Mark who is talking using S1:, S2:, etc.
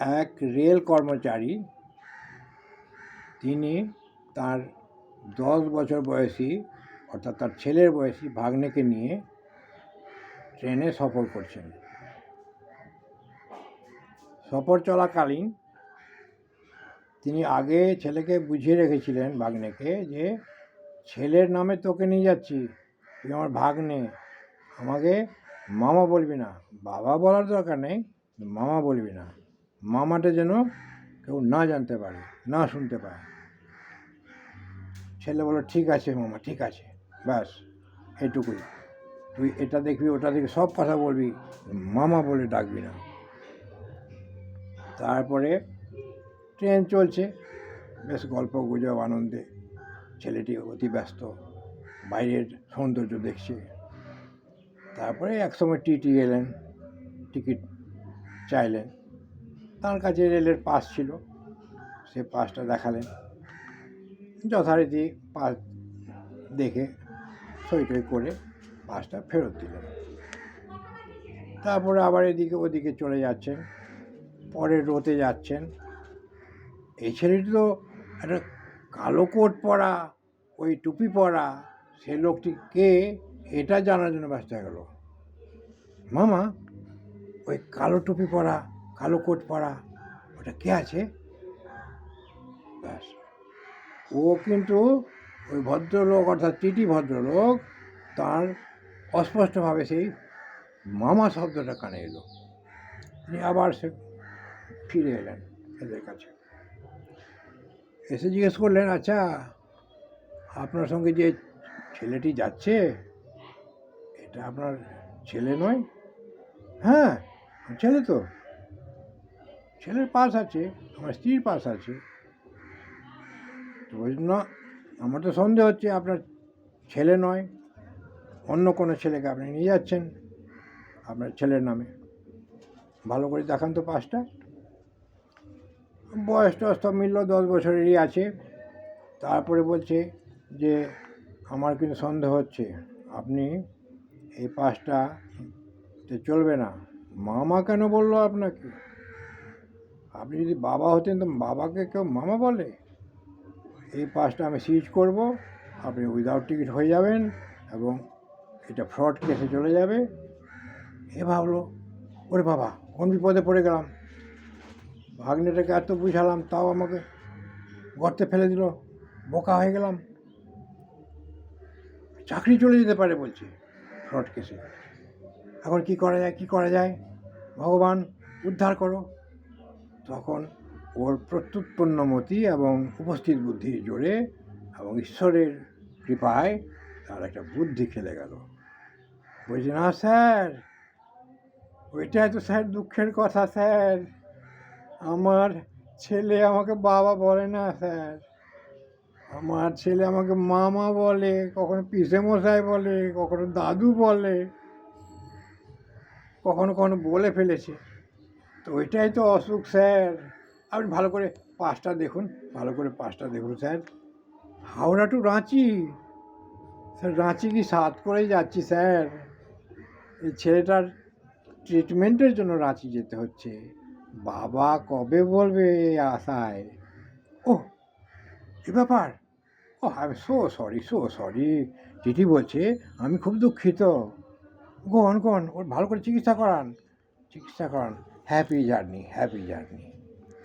S1: এক রেল কর্মচারী, তিনি তার দশ বছর বয়সী, অর্থাৎ তার ছেলের বয়সী ভাগ্নেকে নিয়ে ট্রেনে সফর করছেন। সফর চলাকালীন তিনি আগে ছেলেকে বুঝিয়ে রেখেছিলেন ভাগ্নেকে যে, ছেলের নামে তোকে নিয়ে যাচ্ছি, তুই আমার ভাগ্নে, আমাকে মামা বলবি না। বাবা বলার দরকার নেই, মামা বলবি না। মামাটা যেন কেউ না জানতে পারে, না শুনতে পারে ছেলে বলো, ঠিক আছে মামা, ঠিক আছে, ব্যাস এটুকুই তুই এটা দেখবি, ওটা দেখবি, সব কথা বলবি, মামা বলে ডাকবি না। তারপরে ট্রেন চলছে, বেশ গল্প গুজব আনন্দে। ছেলেটি অতি ব্যস্ত, বাইরের সৌন্দর্য দেখছে। তারপরে একসময় টিটি এলেন, টিকিট চাইলেন। তার কাছে রেলের পাস ছিল। সে পাসটা দেখালেন। যথারীতি পাস দেখে সই টই করে পাসটা ফেরত দিলেন। তারপরে আবার এদিকে ওদিকে চলে যাচ্ছেন পরে রোতে যাচ্ছেন। এই ছেলেটি তো একটা কালো কোট পরা, ওই টুপি পরা, সে লোকটি কে? এটা জানার জন্য ব্যস্ত হয়ে গেল। মামা, ওই কালো টুপি পরা কালো কোট পরা, ওটা কে আছে? ব্যাস। ও কিন্তু ওই ভদ্রলোক, অর্থাৎ টিটি ভদ্রলোক, তার অস্পষ্টভাবে সেই মামা শব্দটা কানে এলো। তিনি আবার সে ফিরে এলেন এদের কাছে। এসে জিজ্ঞেস করলেন আচ্ছা আপনার সঙ্গে যে ছেলেটি যাচ্ছে, এটা আপনার ছেলে নয়? হ্যাঁ ছেলে তো। ছেলের পাস আছে, আমার স্ত্রীর পাস আছে। তো ওই জন্য আমার তো সন্দেহ হচ্ছে আপনার ছেলে নয়, অন্য কোনো ছেলেকে আপনি নিয়ে যাচ্ছেন আপনার ছেলের নামে। ভালো করে দেখান তো পাসটা বয়স টয়স তো মিলল, দশ বছরেরই আছে। তারপরে বলছে যে, আমার কিন্তু সন্দেহ হচ্ছে, আপনি এই পাসটা চলবে না। মামা কেন বলল আপনাকে? আপনি যদি বাবা হতেন, তো বাবাকে কেউ মামা বলে? এই পাসটা আমি সিজ করব, আপনি উইদাউট টিকিট হয়ে যাবেন এবং এটা ফ্রড কেসে চলে যাবে। এ ভাবলো, ওরে বাবা, কোন বিপদে পড়ে গেলাম? ভাগ্নেটাকে এত বুঝালাম, তাও আমাকে গর্তে ফেলে দিল, বোকা হয়ে গেলাম। চাকরি চলে যেতে পারে বলছে ফ্রড কেসে এখন কি করা যায়, কি করা যায়? ভগবান, উদ্ধার করো। তখন ওর প্রত্যুৎপন্ন মতি এবং উপস্থিত বুদ্ধির জোরে এবং ঈশ্বরের কৃপায় তার একটা বুদ্ধি খেলে গেল। বলছে, না স্যার, ওইটাই তো স্যার দুঃখের কথা স্যার। আমার ছেলে আমাকে বাবা বলে না স্যার। আমার ছেলে আমাকে মামা বলে, কখনো পিসে মশাই বলে, কখনো দাদু বলে, কখনো কখনো বলে ফেলেছে। তো ওইটাই তো অসুখ স্যার। আপনি ভালো করে পাসটা দেখুন, ভালো করে পাসটা দেখুন sir. Howrah to Ranchi. Sir, Ranchi কি সাত করেই যাচ্ছি স্যার। এই ছেলেটার ট্রিটমেন্টের জন্য রাঁচি যেতে হচ্ছে। বাবা কবে বলবে এই আশায়? ও এ ব্যাপার। ও I so sorry so sorry চিঠি বলছে, আমি খুব দুঃখিত। গোন গোন ওর ভালো করে চিকিৎসা করান। চিকিৎসা করান। Happy journey happy journey